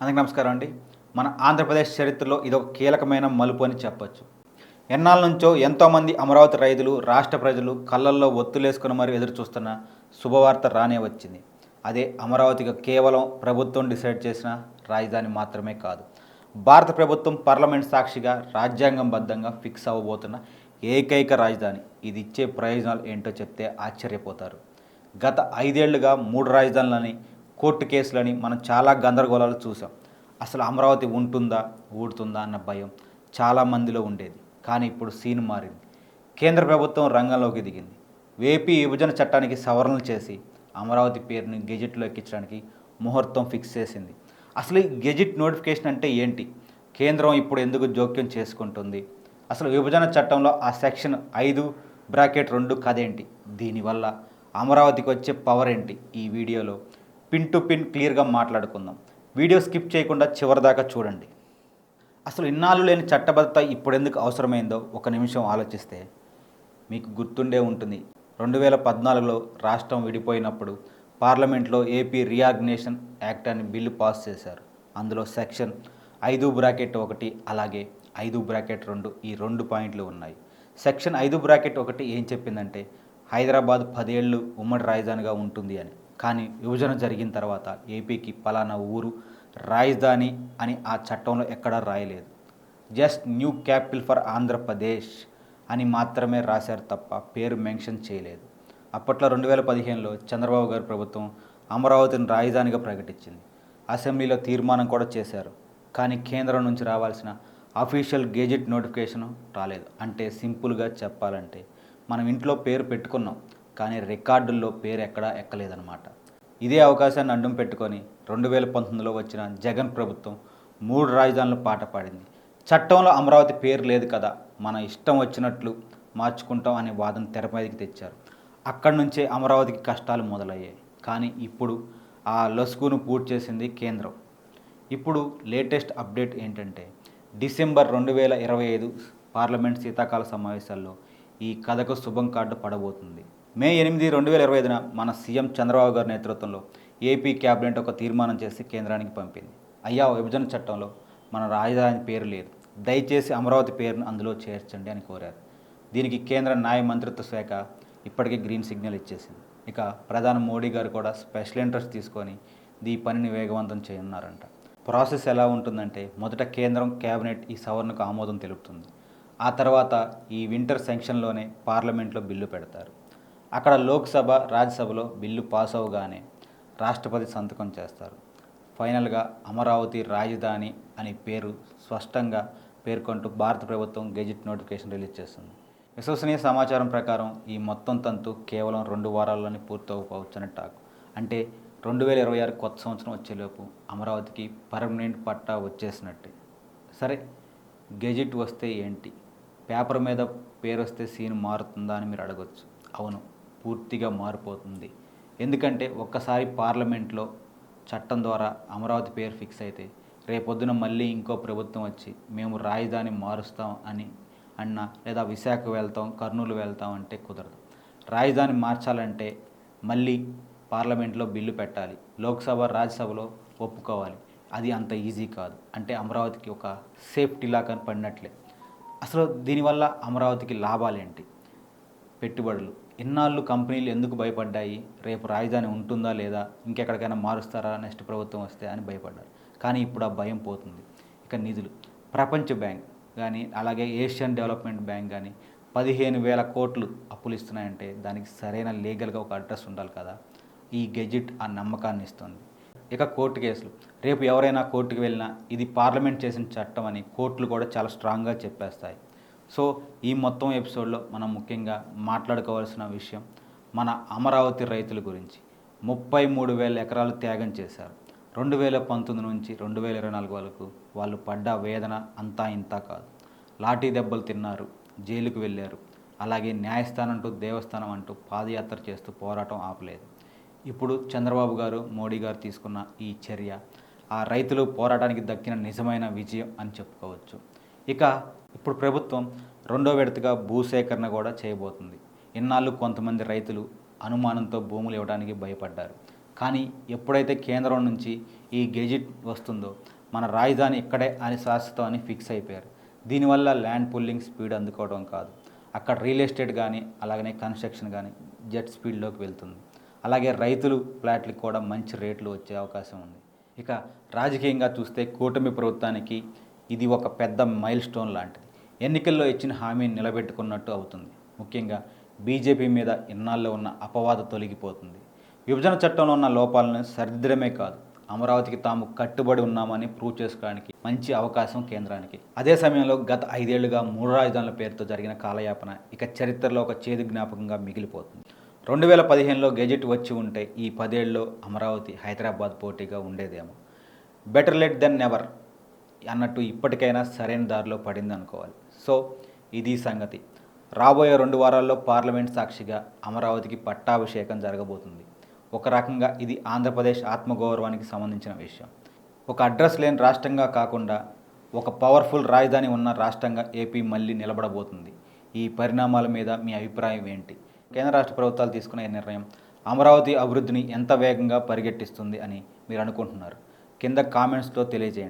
అందరికీ నమస్కారం అండి. మన ఆంధ్రప్రదేశ్ చరిత్రలో ఇది ఒక కీలకమైన మలుపు అని చెప్పచ్చు. ఎన్నాళ్ళ నుంచో ఎంతోమంది అమరావతి రైతులు రాష్ట్ర ప్రజలు కళ్ళల్లో ఒత్తులేసుకుని మరి ఎదురు చూస్తున్న శుభవార్త రానే వచ్చింది. అదే అమరావతిగా కేవలం ప్రభుత్వం డిసైడ్ చేసిన రాజధాని మాత్రమే కాదు. భారత ప్రభుత్వం పార్లమెంట్ సాక్షిగా రాజ్యాంగంబద్ధంగా ఫిక్స్ అవ్వబోతున్న ఏకైక రాజధాని. ఇది ఇచ్చే ప్రయోజనాలు ఏంటో చెప్తే ఆశ్చర్యపోతారు. గత ఐదేళ్ళుగా మూడు రాజధానులని కోర్టు కేసులని మనం చాలా గందరగోళాలు చూసాం. అసలు అమరావతి ఉంటుందా ఊడుతుందా అన్న భయం చాలా మందిలో ఉండేది. కానీ ఇప్పుడు సీన్ మారింది. కేంద్ర ప్రభుత్వం రంగంలోకి దిగింది. వేపీ విభజన చట్టానికి సవరణలు చేసి అమరావతి పేరుని గెజెట్లో ఎక్కించడానికి ముహూర్తం ఫిక్స్ చేసింది. అసలు ఈ గెజిట్ నోటిఫికేషన్ అంటే ఏంటి? కేంద్రం ఇప్పుడు ఎందుకు జోక్యం చేసుకుంటుంది? అసలు విభజన చట్టంలో ఆ సెక్షన్ ఐదు బ్రాకెట్ రెండు కథ ఏంటి? దీనివల్ల అమరావతికి వచ్చే పవర్ ఏంటి ఈ వీడియోలో? పిన్ టు పిన్ క్లియర్గా మాట్లాడుకుందాం. వీడియో స్కిప్ చేయకుండా చివరిదాకా చూడండి. అసలు ఇన్నాళ్ళు లేని చట్టబద్ధత ఇప్పుడెందుకు అవసరమైందో ఒక నిమిషం ఆలోచిస్తే మీకు గుర్తుండే ఉంటుంది. రెండు వేల పద్నాలుగులో రాష్ట్రం విడిపోయినప్పుడు పార్లమెంట్లో ఏపీ రీఆర్గనైజేషన్ యాక్ట్ అని బిల్లు పాస్ చేశారు. అందులో సెక్షన్ ఐదు బ్రాకెట్ ఒకటి అలాగే ఐదు బ్రాకెట్ రెండు ఈ రెండు పాయింట్లు ఉన్నాయి. సెక్షన్ ఐదు బ్రాకెట్ ఒకటి ఏం చెప్పిందంటే హైదరాబాద్ పదేళ్ళు ఉమ్మడి రాజధానిగా ఉంటుంది అని. కానీ విభజన జరిగిన తర్వాత ఏపీకి పలానా ఊరు రాజధాని అని ఆ చట్టంలో ఎక్కడా రాయలేదు. Just new capital for Andhra Pradesh అని మాత్రమే రాశారు తప్ప పేరు మెన్షన్ చేయలేదు. అప్పట్లో రెండు వేల పదిహేనులో చంద్రబాబు గారి ప్రభుత్వం అమరావతిని రాజధానిగా ప్రకటించింది. అసెంబ్లీలో తీర్మానం కూడా చేశారు. కానీ కేంద్రం నుంచి రావాల్సిన అఫీషియల్ గెజెట్ నోటిఫికేషన్ రాలేదు. అంటే సింపుల్గా చెప్పాలంటే మనం ఇంట్లో పేరు పెట్టుకున్నాం. కానీ రికార్డుల్లో పేరు ఎక్కడా ఎక్కలేదన్నమాట. ఇదే అవకాశాన్ని అడ్డం పెట్టుకొని రెండు వేల పంతొమ్మిదిలో వచ్చిన జగన్ ప్రభుత్వం మూడు రాజధానులు పాట పాడింది. చట్టంలో అమరావతి పేరు లేదు కదా మన ఇష్టం వచ్చినట్లు మార్చుకుంటాం అనే వాదన తెర మీదకి తెచ్చారు. అక్కడి నుంచే అమరావతికి కష్టాలు మొదలయ్యాయి. కానీ ఇప్పుడు ఆ లొసుగును పూర్తి చేసింది కేంద్రం. ఇప్పుడు లేటెస్ట్ అప్డేట్ ఏంటంటే డిసెంబర్ రెండు వేల ఇరవై ఐదు పార్లమెంట్ శీతాకాల సమావేశాల్లో ఈ కథకు శుభం కార్డు పడబోతుంది. మే ఎనిమిది రెండు వేల ఇరవై ఐదున మన సీఎం చంద్రబాబు గారి నేతృత్వంలో ఏపీ క్యాబినెట్ ఒక తీర్మానం చేసి కేంద్రానికి పంపింది. అయ్యా విభజన చట్టంలో మన రాజధాని పేరు లేదు. దయచేసి అమరావతి పేరును అందులో చేర్చండి అని కోరారు. దీనికి కేంద్ర న్యాయ మంత్రిత్వ శాఖ ఇప్పటికే గ్రీన్ సిగ్నల్ ఇచ్చేసింది. ఇక ప్రధాని మోడీ గారు కూడా స్పెషల్ ఇంట్రెస్ట్ తీసుకొని ఈ పనిని వేగవంతం చేయనున్నారంట. ప్రాసెస్ ఎలా ఉంటుందంటే మొదట కేంద్రం కేబినెట్ ఈ సవరణకు ఆమోదం తెలుపుతుంది. ఆ తర్వాత ఈ వింటర్ సెంక్షన్లోనే పార్లమెంట్లో బిల్లు పెడతారు. అక్కడ లోక్సభ రాజ్యసభలో బిల్లు పాస్ అవగానే రాష్ట్రపతి సంతకం చేస్తారు. ఫైనల్గా అమరావతి రాజధాని అని పేరు స్పష్టంగా పేర్కొంటూ భారత ప్రభుత్వం గెజిట్ నోటిఫికేషన్ రిలీజ్ చేస్తుంది. విశ్వసనీయ సమాచారం ప్రకారం ఈ మొత్తం తంతు కేవలం రెండు వారాల్లోనే పూర్తవుకోవచ్చని టాక్. అంటే రెండు వేల ఇరవై ఆరు కొత్త సంవత్సరం వచ్చేలోపు అమరావతికి పర్మనెంట్ పట్టా వచ్చేసినట్టే. సరే గెజిట్ వస్తే ఏంటి? పేపర్ మీద పేరు వస్తే సీన్ మారుతుందా అని మీరు అడగొచ్చు. అవును పూర్తిగా మారిపోతుంది. ఎందుకంటే ఒక్కసారి పార్లమెంట్లో చట్టం ద్వారా అమరావతి పేరు ఫిక్స్ అయితే రేపొద్దున మళ్ళీ ఇంకో ప్రభుత్వం వచ్చి మేము రాజధాని మారుస్తాం అని అన్న లేదా విశాఖ వెళ్తాం కర్నూలు వెళ్తాం అంటే కుదరదు. రాజధాని మార్చాలంటే మళ్ళీ పార్లమెంట్లో బిల్లు పెట్టాలి. లోక్సభ రాజ్యసభలో ఒప్పుకోవాలి. అది అంత ఈజీ కాదు. అంటే అమరావతికి ఒక సేఫ్టీ లాగా పడినట్లే. అసలు దీనివల్ల అమరావతికి లాభాలేంటి? పెట్టుబడులు. ఇన్నాళ్ళు కంపెనీలు ఎందుకు భయపడ్డాయి? రేపు రాజధాని ఉంటుందా లేదా? ఇంకెక్కడికైనా మారుస్తారా? నెక్స్ట్ ప్రభుత్వం వస్తే అని భయపడ్డారు. కానీ ఇప్పుడు ఆ భయం పోతుంది. ఇక నిధులు. ప్రపంచ బ్యాంక్ కానీ అలాగే ఏషియన్ డెవలప్మెంట్ బ్యాంక్ కానీ పదిహేను వేల కోట్లు అప్పులు ఇస్తున్నాయంటే దానికి సరైన లీగల్గా ఒక అడ్రస్ ఉండాలి కదా. ఈ గెజిట్ ఆ నమ్మకాన్ని ఇస్తుంది. ఇక కోర్టు కేసులు. రేపు ఎవరైనా కోర్టుకు వెళ్ళినా ఇది పార్లమెంట్ చేసిన చట్టం అని కోర్టులు కూడా చాలా స్ట్రాంగ్గా చెప్పేస్తాయి. సో ఈ మొత్తం ఎపిసోడ్లో మనం ముఖ్యంగా మాట్లాడుకోవాల్సిన విషయం మన అమరావతి రైతుల గురించి. ముప్పై మూడు వేల ఎకరాలు త్యాగం చేశారు. రెండు వేల పంతొమ్మిది నుంచి రెండు వేల ఇరవై నాలుగు వరకు వాళ్ళు పడ్డ వేదన అంతా ఇంతా కాదు. లాఠీ దెబ్బలు తిన్నారు జైలుకు వెళ్ళారు. అలాగే న్యాయస్థానం అంటూ దేవస్థానం అంటూ పాదయాత్ర చేస్తూ పోరాటం ఆపలేదు. ఇప్పుడు చంద్రబాబు గారు మోడీ గారు తీసుకున్న ఈ చర్య ఆ రైతులు పోరాటానికి దక్కిన నిజమైన విజయం అని చెప్పుకోవచ్చు. ఇక ఇప్పుడు ప్రభుత్వం రెండో విడతగా భూసేకరణ కూడా చేయబోతుంది. ఇన్నాళ్ళు కొంతమంది రైతులు అనుమానంతో భూములు ఇవ్వడానికి భయపడ్డారు. కానీ ఎప్పుడైతే కేంద్రం నుంచి ఈ గెజిట్ వస్తుందో మన రాజధాని ఇక్కడే అని శాశ్వతం అని ఫిక్స్ అయిపోయారు. దీనివల్ల ల్యాండ్ పుల్లింగ్ స్పీడ్ అందుకోవడం కాదు. అక్కడ రియల్ ఎస్టేట్ కానీ అలాగనే కన్స్ట్రక్షన్ కానీ జెట్ స్పీడ్లోకి వెళ్తుంది. అలాగే రైతులు ఫ్లాట్లకు కూడా మంచి రేట్లు వచ్చే అవకాశం ఉంది. ఇక రాజకీయంగా చూస్తే కూటమి ప్రభుత్వానికి ఇది ఒక పెద్ద మైల్ స్టోన్ లాంటిది. ఎన్నికల్లో ఇచ్చిన హామీని నిలబెట్టుకున్నట్టు అవుతుంది. ముఖ్యంగా బీజేపీ మీద ఇన్నాళ్ళు ఉన్న అపవాద తొలగిపోతుంది. విభజన చట్టంలో ఉన్న లోపాలను సరిదిద్దడమే కాదు అమరావతికి తాము కట్టుబడి ఉన్నామని ప్రూవ్ చేసుకోవడానికి మంచి అవకాశం కేంద్రానికి. అదే సమయంలో గత ఐదేళ్ళుగా మూడు రాజధానుల పేరుతో జరిగిన కాలయాపన ఇక చరిత్రలో ఒక చేదు జ్ఞాపకంగా మిగిలిపోతుంది. రెండు వేల పదిహేనులో గెజెట్ వచ్చి ఉంటే ఈ పదేళ్ళలో అమరావతి హైదరాబాద్ పోటీగా ఉండేదేమో. బెటర్ లెట్ దెన్ నెవర్ అన్నట్టు ఇప్పటికైనా సరైన దారిలో పడింది అనుకోవాలి సో ఇది సంగతి. రాబోయే రెండు వారాల్లో పార్లమెంట్ సాక్షిగా అమరావతికి పట్టాభిషేకం జరగబోతుంది. ఒక రకంగా ఇది ఆంధ్రప్రదేశ్ ఆత్మగౌరవానికి సంబంధించిన విషయం. ఒక అడ్రస్ లేని రాష్ట్రంగా కాకుండా ఒక పవర్ఫుల్ రాజధాని ఉన్న రాష్ట్రంగా ఏపీ మళ్ళీ నిలబడబోతుంది. ఈ పరిణామాల మీద మీ అభిప్రాయం ఏంటి? కేంద్ర రాష్ట్ర ప్రభుత్వాలు తీసుకున్న ఈ నిర్ణయం అమరావతి అభివృద్ధిని ఎంత వేగంగా పరిగెట్టిస్తుంది అని మీరు అనుకుంటున్నారు? కింద కామెంట్స్లో తెలియజేయండి.